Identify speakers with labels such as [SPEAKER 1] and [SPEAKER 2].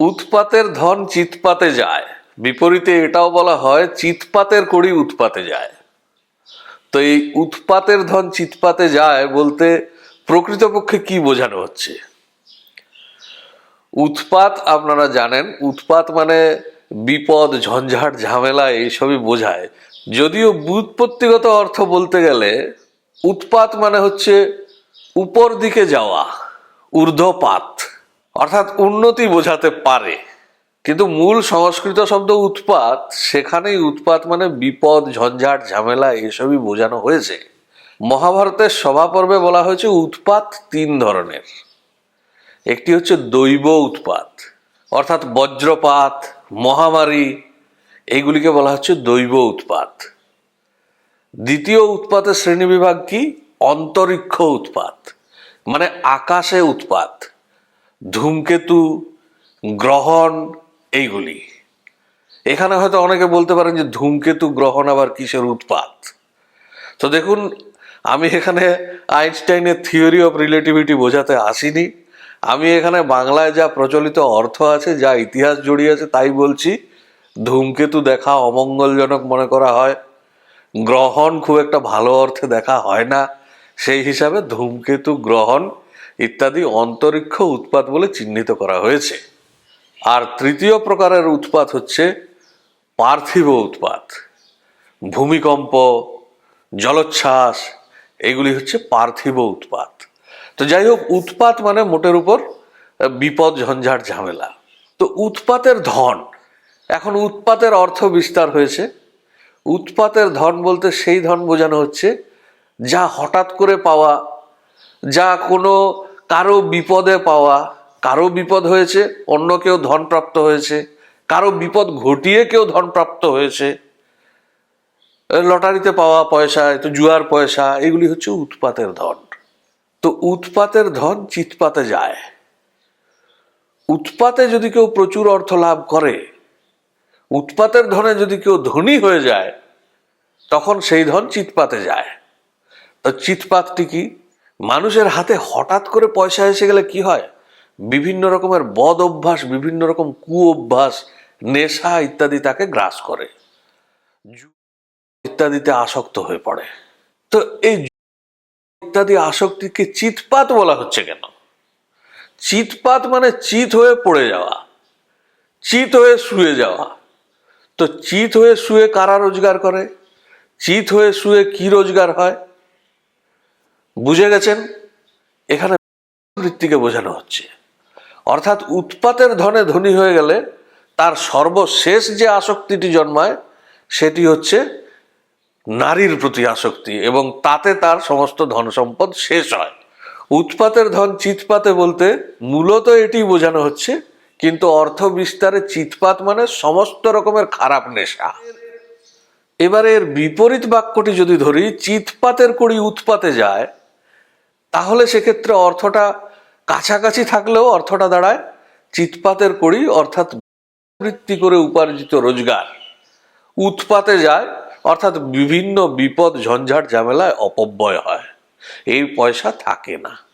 [SPEAKER 1] উৎপাতের ধন চিৎপাতে যায়। বিপরীতে এটাও বলা হয় চিৎপাতের কড়ি উৎপাতে যায়। তো এই উৎপাতের ধন চিৎপাতে যায় বলতে প্রকৃতপক্ষে কি বোঝানো হচ্ছে? উৎপাত আপনারা জানেন, উৎপাত মানে বিপদ, ঝঞ্ঝাট, ঝামেলা এইসবই বোঝায়। যদিও বুৎপত্তিগত অর্থ বলতে গেলে উৎপাত মানে হচ্ছে উপর দিকে যাওয়া, ঊর্ধ্বপাত। অর্থাৎ উন্নতি বোঝাতে পারে। কিন্তু মূল সংস্কৃত শব্দ উৎপাত, সেখানেই উৎপাত মানে বিপদ, ঝঞ্ঝাট, ঝামেলা, এসবই বোঝানো হয়েছে। মহাভারতের সভাপর্বে বলা হয়েছে উৎপাত তিন ধরনের। একটি হচ্ছে দৈব উৎপাত, অর্থাৎ বজ্রপাত, মহামারী, এইগুলিকে বলা হচ্ছে দৈব উৎপাত। দ্বিতীয় উৎপাতের শ্রেণীবিভাগ কি? অন্তরিক্ষ উৎপাত মানে আকাশে উৎপাত। ধূমকেতু, গ্রহণ, এইগুলি। এখানে হয়তো অনেকে বলতে পারেন যে ধূমকেতু, গ্রহণ আবার কিসের উৎপাত? তো দেখুন, আমি এখানে আইনস্টাইনের থিওরি অফ রিলেটিভিটি বোঝাতে আসিনি। আমি এখানে বাংলায় যা প্রচলিত অর্থ আছে, যা ইতিহাস জড়িয়ে আছে, তাই বলছি, ধূমকেতু দেখা অমঙ্গলজনক মনে করা হয়। গ্রহণ খুব একটা ভালো অর্থে দেখা হয় না। সেই হিসাবে ধূমকেতু, গ্রহণ ইত্যাদি অন্তরিক্ষ উৎপাত বলে চিহ্নিত করা হয়েছে। আর তৃতীয় প্রকারের উৎপাত হচ্ছে পার্থিব উৎপাত। ভূমিকম্প, জলোচ্ছ্বাস, এগুলি হচ্ছে পার্থিব উৎপাত। তো যাই হোক, উৎপাত মানে মোটের উপর বিপদ ঝঞ্ঝাট ঝামেলা। তো উৎপাতের ধন, এখন উৎপাতের অর্থ বিস্তার হয়েছে। উৎপাতের ধন বলতে সেই ধন বোঝানো হচ্ছে যা হঠাৎ করে পাওয়া, যা কোনো কারও বিপদে পাওয়া, কারও বিপদ হয়েছে, অন্য কেউ ধন প্রাপ্ত হয়েছে, কারও বিপদ ঘটিয়ে কেউ ধন প্রাপ্ত হয়েছে লটারিতে পাওয়া পয়সা তো জুয়ার পয়সা, এগুলি হচ্ছে উৎপাতের ধন। তো উৎপাতের ধন চিৎপাতে যায়। উৎপাতে যদি কেউ প্রচুর অর্থ লাভ করে, উৎপাতের ধনে যদি কেউ ধনী হয়ে যায়, তখন সেই ধন চিৎপাতে যায়। তো চিৎপাতটি কি? মানুষের হাতে হঠাৎ করে পয়সা এসে গেলে কি হয়? বিভিন্ন রকমের বদ অভ্যাস, বিভিন্ন রকম কু অভ্যাস নেশা ইত্যাদি তাকে গ্রাস করে। ইত্যাদিতে আসক্ত হয়ে পড়ে। তো এই ইত্যাদি আসক্তিকে চিৎপাত বলা হচ্ছে কেন? চিৎপাত মানে চিত হয়ে পড়ে যাওয়া চিত হয়ে শুয়ে যাওয়া। তো চিত হয়ে শুয়ে কারা রোজগার করে? চিত হয়ে শুয়ে কি রোজগার হয়? বুঝে গেছেন? এখানে বৃত্তিকে বোঝানো হচ্ছে। অর্থাৎ উৎপাতের ধনে ধনী হয়ে গেলে তার সর্বশেষ যে আসক্তিটি জন্মায়, সেটি হচ্ছে নারীর প্রতি আসক্তি এবং তাতে তার সমস্ত ধন সম্পদ শেষ হয়। উৎপাতের ধন চিৎপাতে বলতে মূলত এটি বোঝানো হচ্ছে, কিন্তু অর্থ বিস্তারে চিৎপাত মানে সমস্ত রকমের খারাপ নেশা। এবারে এর বিপরীত বাক্যটি যদি ধরি, চিৎপাতের কড়ি উৎপাতে যায় তাহলে সেক্ষেত্রে অর্থটা কাছাকাছি থাকলেও অর্থটা দাঁড়ায়, চিৎপাতের করি অর্থাৎ বৃত্তি করে উপার্জিত রোজগার। উৎপাতে যায়, অর্থাৎ বিভিন্ন বিপদ ঝঞ্ঝাট ঝামেলায় অপব্যয় হয়। এই পয়সা থাকে না।